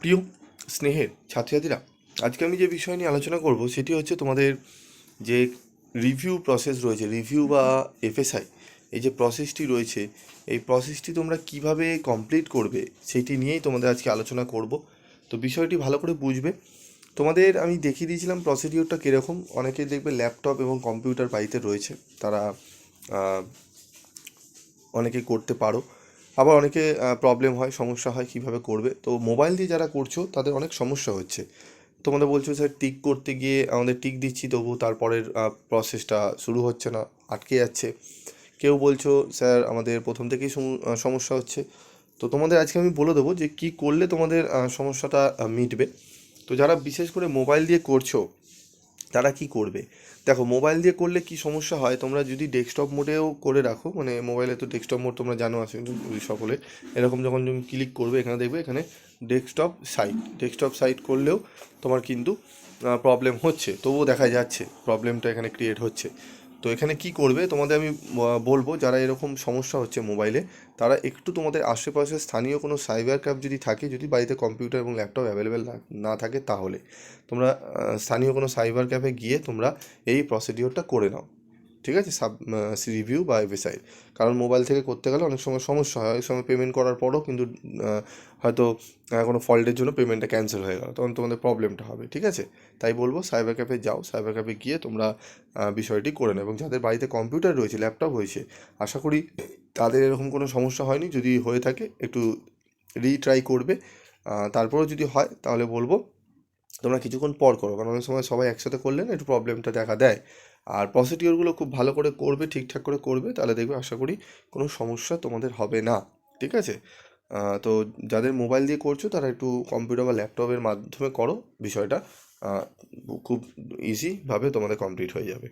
প্রিয় স্নেহের ছাত্রছাত্রীরা, আজকে আমি যে বিষয় নিয়ে আলোচনা করব সেটি হচ্ছে তোমাদের যে রিভিউ প্রসেস রয়েছে রিভিউ বা এফএসআই এই যে প্রসেসটি রয়েছে, এই প্রসেসটি তোমরা কীভাবে কমপ্লিট করবে সেইটি নিয়েই তোমাদের আজকে আলোচনা করব। তো বিষয়টি ভালো করে বুঝবে। তোমাদের আমি দেখিয়ে দিয়েছিলাম প্রসিডিওরটা কীরকম অনেকে দেখবে ল্যাপটপ এবং কম্পিউটার বাড়িতে রয়েছে, তারা অনেকে করতে পারো। আবার অনেকে প্রবলেম হয়, সমস্যা হয় কীভাবে করবে। তো মোবাইল দিয়ে যারা করছ, তাদের অনেক সমস্যা হচ্ছে। তোমাদের বলছো স্যার টিক করতে গিয়ে আমাদের টিক দিচ্ছি তবু তারপরের প্রসেসটা শুরু হচ্ছে না, আটকে যাচ্ছে। কেউ বলছো, স্যার, আমাদের প্রথম থেকেই সম- সমস্যা হচ্ছে। তো তোমাদের আজকে আমি বলে দেবো যে কি করলে তোমাদের সমস্যাটা মিটবে। তো যারা বিশেষ করে মোবাইল দিয়ে করছ তারা কি করবে? দেখো মোবাইল দিয়ে করলে কি সমস্যা হয়? তোমরা যদি ডেস্কটপ মোডেও করে রাখো মানে মোবাইলে তো ডেস্কটপ মোড তোমরা জানো আছে সকলে। এরকম যখন তুমি ক্লিক করবে, এখানে দেখবে এখানে ডেস্কটপ সাইট ডেস্কটপ সাইট করলেও তোমার কিন্তু প্রবলেম হচ্ছে। তবুও দেখা যাচ্ছে প্রবলেমটা এখানে ক্রিয়েট হচ্ছে। তো এখানে কি করবে? তোমাদের আমি বলব যারা এরকম সমস্যা হচ্ছে মোবাইলে তারা একটু তোমাদের আশেপাশে স্থানীয় কোনো সাইবার ক্যাফ যদি থাকে, যদি বাড়িতে কম্পিউটার এবং ল্যাপটপ অ্যাভেলেবেল না থাকে তাহলে। তোমরা স্থানীয় কোনো সাইবার ক্যাফে গিয়ে তোমরা এই প্রসিডিওরটা করে নাও। ঠিক আছে, সাব রিভিউ বা এফএসআই কারণ মোবাইল থেকে করতে গেলে অনেক সময় সমস্যা হয় অনেক সময় পেমেন্ট করার পরও কিন্তু হয়তো কোনো ফল্টের জন্য পেমেন্টটা ক্যান্সেল হয়ে গেল, তখন তোমাদের প্রবলেমটা হবে, ঠিক আছে? তাই বলব সাইবার ক্যাফে যাও সাইবার ক্যাফে গিয়ে তোমরা বিষয়টি করে নাও এবং যাদের বাড়িতে কম্পিউটার রয়েছে ল্যাপটপ হয়েছে আশা করি তাদের এরকম কোনো সমস্যা হয়নি, যদি হয়ে থাকে, একটু রিট্রাই করবে। তারপরেও যদি হয়, তাহলে বলব, তোমরা কিছুক্ষণ পর করো, কারণ অনেক সময় সবাই একসাথে করলে না, একটু প্রবলেমটা দেখা দেয়। আর প্রসিডিওরগুলো খুব ভালো করে করবে, ঠিকঠাক করে করবে, তাহলে দেখবে আশা করি কোনো সমস্যা তোমাদের হবে না, ঠিক আছে? তো যাদের মোবাইল দিয়ে করছ, তারা একটু কম্পিউটার বা ল্যাপটপের মাধ্যমে করো বিষয়টা খুব ইজিভাবে তোমাদের কমপ্লিট হয়ে যাবে।